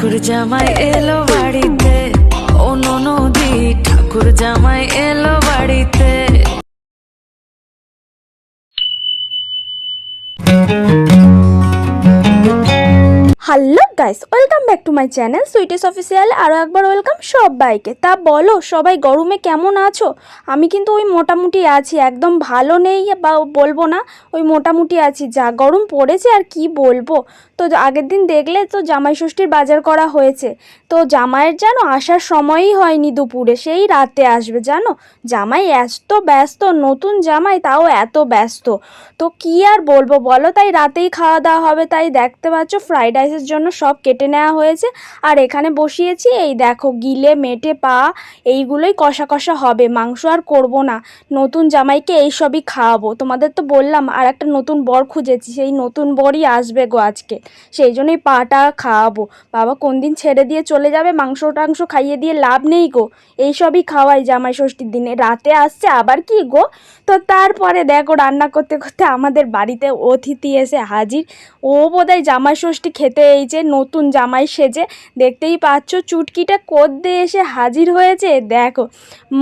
ঠাকুর জামাই এলো বাড়িতে। ও নদী ঠাকুর জামাই এলো বাড়িতে। Hello guys, welcome back to my channel Sweetes official. আরও একবার ওয়েলকাম সবাইকে। তা বলো, সবাই গরমে কেমন আছো? আমি কিন্তু ওই মোটামুটি আছি, একদম ভালো নেই বা বলব না, ওই মোটামুটি আছি। যা গরম পড়েছে আর কি বলব? তো আগের দিন দেখলে তো জামাই ষষ্ঠীর বাজার করা হয়েছে। তো জামাইয়ের যেন আসার সময়ই হয়নি দুপুরে, সেই রাতে আসবে, জানো? জামাই এত ব্যস্ত, নতুন জামাই, তাও এত ব্যস্ত। তো কি আর বলব, বলো? তাই রাতেই খাওয়া দাওয়া হবে, তাই দেখতে পাচ্ছ, ফ্রাইড রাইসের জন্য সব কেটে নেওয়া হয়েছে। আর এখানে বসিয়েছি, এই দেখো গিলে, মেটে, পা, এইগুলোই কষা কষা হবে, মাংস আর করব না। নতুন জামাইকে এই সবই খাওয়াবো। তোমাদের তো বললাম, আর একটা নতুন বর খুঁজেছি, সেই নতুন বরই আসবে গো আজকে। সেই জন্যই পাটা খাওয়াবো। বাবা কোন দিন ছেড়ে দিয়ে চলে যাবে, মাংস টাংস খাইয়ে দিয়ে লাভ নেই গো। এই সবই খাওয়াই জামাই ষষ্ঠীর দিনে। রাতে আসছে আবার কি গো? তো তারপরে দেখো রান্না করতে করতে আমাদের বাড়িতে অতিথি এসে হাজির। ও বোধহয় জামাই ষষ্ঠী খেতে এই যে নতুন জামাই সেজে দেখতেই পাচ্ছ চুটকিটা কোদ্দে এসে হাজির হয়েছে। দেখো,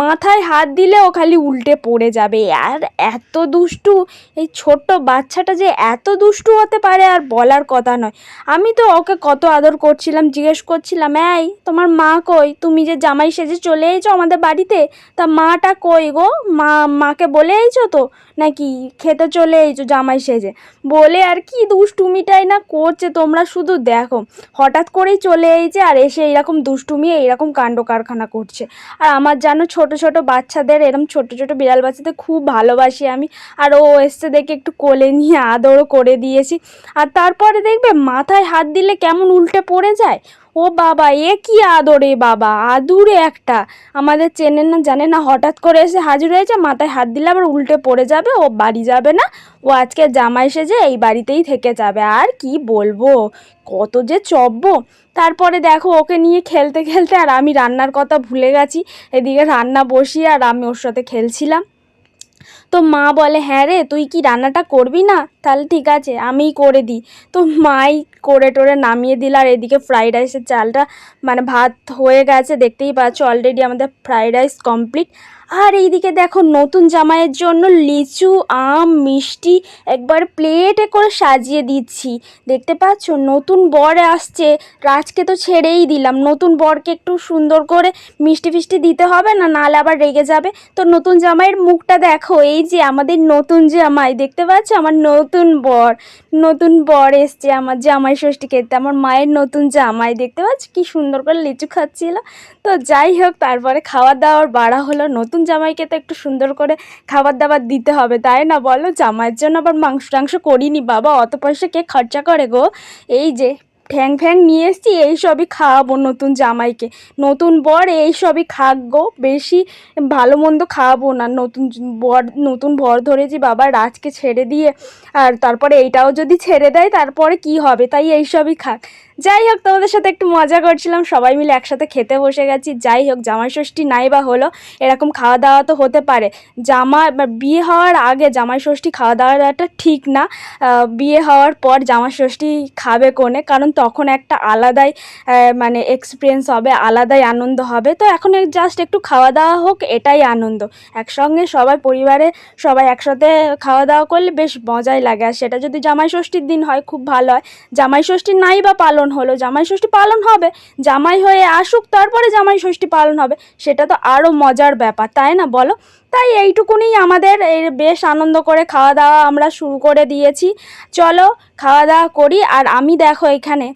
মাথায় হাত দিলে ও খালি উল্টে পড়ে যাবে। আর এত দুষ্টু, এই ছোট্ট বাচ্চাটা যে এত দুষ্টু হতে পারে আর বলার কথা নয়। আমি তো ওকে কত আদর করছিলাম, জিজ্ঞেস করছিলাম, এই, তোমার মা কই? তুমি যে জামাই সেজে চলে এসেছ আমাদের বাড়িতে? তা মাটা কই গো? মা, মাকে বলে এইছো তো? নাকি খেতে চলে এইছো জামাই সেজে? বলে আর কি দুষ্টুমিটাই না করছে, তোমরা শুধু দেখো, হঠাৎ করেই চলে এইছে আর এসে এইরকম দুষ্টুমি, এইরকম কাণ্ড কারখানা করছে। আর আমার জানো ছোট ছোট বাচ্চাদের এরকম ছোট ছোট বিড়াল বাচ্চাদের খুব ভালোবাসি আমি। আর ও এসছে দেখে একটু কোলে নিয়ে আদরও করে দিয়েছি। আর তারপরে দেখবে মাথায় হাত দিলে কেমন উল্টে পড়ে যায়? ও বাবা, এ কি আদরে বাবা? আদুরে একটা। আমাদের চেনে না, জানে না, হঠাৎ করে এসে হাজির হয়েছে, মাথায় হাত দিলে আবার উল্টে পড়ে যাবে, ও বাড়ি যাবে না, ও আজকে জামাই সেজে এই বাড়িতেই থেকে যাবে। আর কি বলব? কত যে চব্বো তারপরে দেখো, ওকে নিয়ে খেলতে খেলতে আর আমি রান্নার কথা ভুলে গেছি, এদিকে রান্না বসিয়ে আর আমি ওর সাথে খেলছিলাম। তো মা বলে হ্যাঁ রে, তুই কি রান্নাটা করবি না? তাহলে ঠিক আছে, আমিই করে দিই। তো মাই করে টোরে নামিয়ে দিল আর এদিকে ফ্রাইড রাইসের চালটা মানে ভাত হয়ে গেছে, দেখতেই পাচ্ছ অলরেডি আমাদের ফ্রাইড রাইস কমপ্লিট আর এইদিকে দেখো নতুন জামাইয়ের জন্য লিচু, আম, মিষ্টি একবার প্লেটে করে সাজিয়ে দিচ্ছি। দেখতে পাচ্ছ নতুন বর আসছে, রাজকে তো ছেড়েই দিলাম। নতুন বরকে একটু সুন্দর করে মিষ্টি ফিষ্টি দিতে হবে না, নাহলে আবার রেগে যাবে। তো নতুন জামাইয়ের মুখটা দেখো, এই যে আমাদের নতুন জামাই, দেখতে পাচ্ছ আমার নতুন বর, নতুন বর এসছে আমার জামাই ষষ্ঠী খেতে। আমার মায়ের নতুন জামাই দেখতে পাচ্ছ? কি সুন্দর করে লিচু খাচ্ছিল। তো যাই হোক, তারপরে খাওয়া দাওয়ার বাড়া হলো। নতুন জামাইকে তো একটু সুন্দর করে খাবার দাবার দিতে হবে, তাই না বলো? জামাইয়ের জন্য আবার মাংস টাংস করিনি বাবা, অত পয়সা কে খরচা করে গো? এই যে ঠ্যাং ফ্যাং নিয়ে এসছি, এই সবই খাওয়াবো নতুন জামাইকে। নতুন বর, এই সবই বেশি ভালো মন্দ খাওয়াবো না। নতুন বর নতুন বর ধরেছি বাবা, রাজকে ছেড়ে দিয়ে। আর তারপরে এইটাও যদি ছেড়ে দেয়, তারপরে কি হবে? তাই এই সবই খাক। যাই হোক, তোমাদের সাথে একটু মজা করছিলাম, সবাই মিলে একসাথে খেতে বসে গেছি। যাই হোক জামাই ষষ্ঠী নাই বা হলো, এরকম খাওয়া দাওয়া তো হতে পারে। জামা বিয়ে হওয়ার আগে জামাই ষষ্ঠী খাওয়া দাওয়াটা ঠিক না। বিয়ে হওয়ার পর জামাই ষষ্ঠী খাবে কোনে? কারণ তখন একটা আলাদাই মানে এক্সপিরিয়েন্স হবে, আলাদাই আনন্দ হবে। তো এখন জাস্ট একটু খাওয়া দাওয়া হোক, এটাই আনন্দ। একসঙ্গে সবাই, পরিবারে সবাই একসাথে খাওয়া দাওয়া করলে বেশ মজাই লাগে। আর সেটা যদি জামাই ষষ্ঠীর দিন হয়, খুব ভালো হয়। জামাই ষষ্ঠী নাই বা পালন হলো, জামাই ষষ্ঠী পালন হবে, জামাই হয়ে আসুক, তারপরে জামাই ষষ্ঠী পালন হবে। সেটা তো আরও মজার ব্যাপার, তাই না বলো? তাই এইটুকুনি আমাদের এই বেশ আনন্দ করে খাওয়া দাওয়া আমরা শুরু করে দিয়েছি। চলো খাওয়া দাওয়া করি, আর আমি দেখো এখানে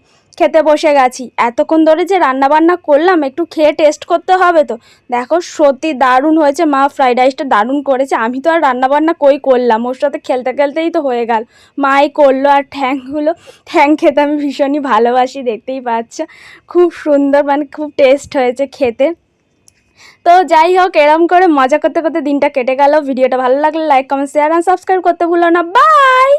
খেতে বসে গেছি। এতক্ষণ ধরে যে রান্না বান্না করলাম, একটু খেয়ে টেস্ট করতে হবে তো। দেখো, সত্যি দারুণ হয়েছে মা ফ্রাইড রাইসটা দারুণ করেছে। আমি তো আর রান্না বান্না কই করলাম, ওর সাথে খেলতে খেলতেই তো হয়ে গেল। মাই করল আর ঠ্যাংগুলো, ঠ্যাং খেতে আমি ভীষণই ভালোবাসি, দেখতেই পাচ্ছ। খুব সুন্দর মানে খুব টেস্ট হয়েছে খেতে। তো যাই হোক, এরম করে মজা করতে করতে দিনটা কেটে গেল। ভিডিওটা ভালো লাগলে লাইক কমেন্ট শেয়ার আর সাবস্ক্রাইব করতে ভুলো না। বাই